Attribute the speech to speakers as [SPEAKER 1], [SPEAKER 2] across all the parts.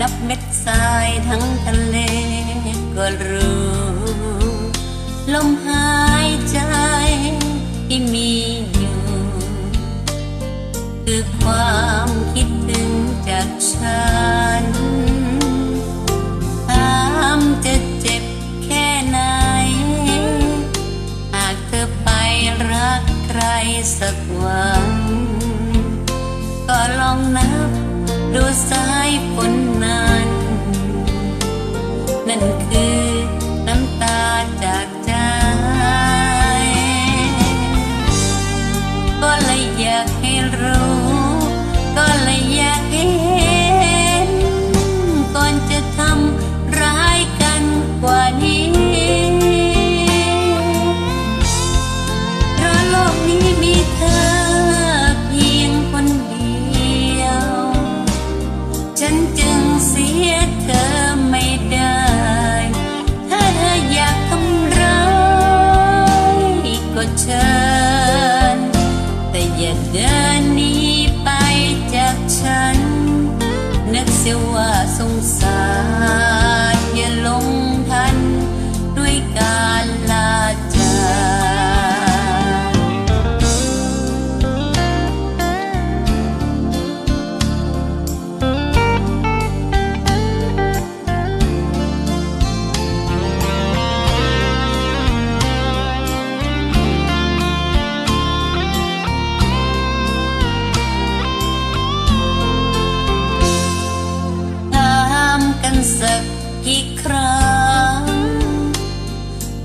[SPEAKER 1] นับเม็ดทรายทั้งทะเลก็รู้ ลมหายใจที่มีอยู่ คือความคิดถึงจากฉันตามจะเจ็บแค่ไหน หากเธอไปรักใครสักวัน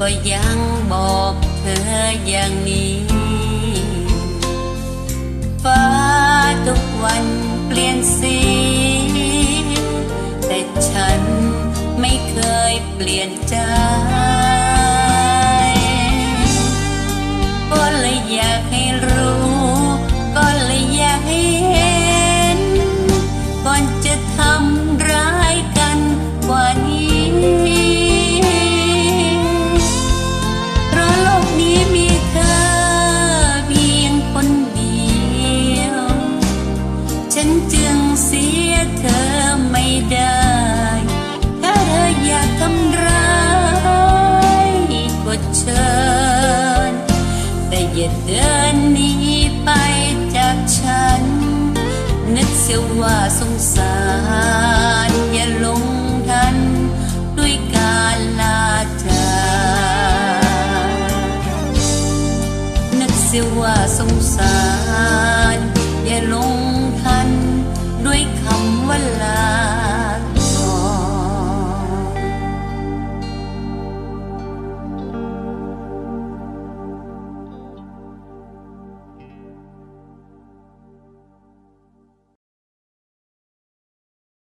[SPEAKER 1] ก็ยังบอกเธออย่างนี้ ฟ้าทุกวันเปลี่ยนสี แต่ฉันไม่เคยเปลี่ยนใจ เรียกว่าสงสารอย่าลงทันด้วยการลาจากนึกเสียว่าสงสาร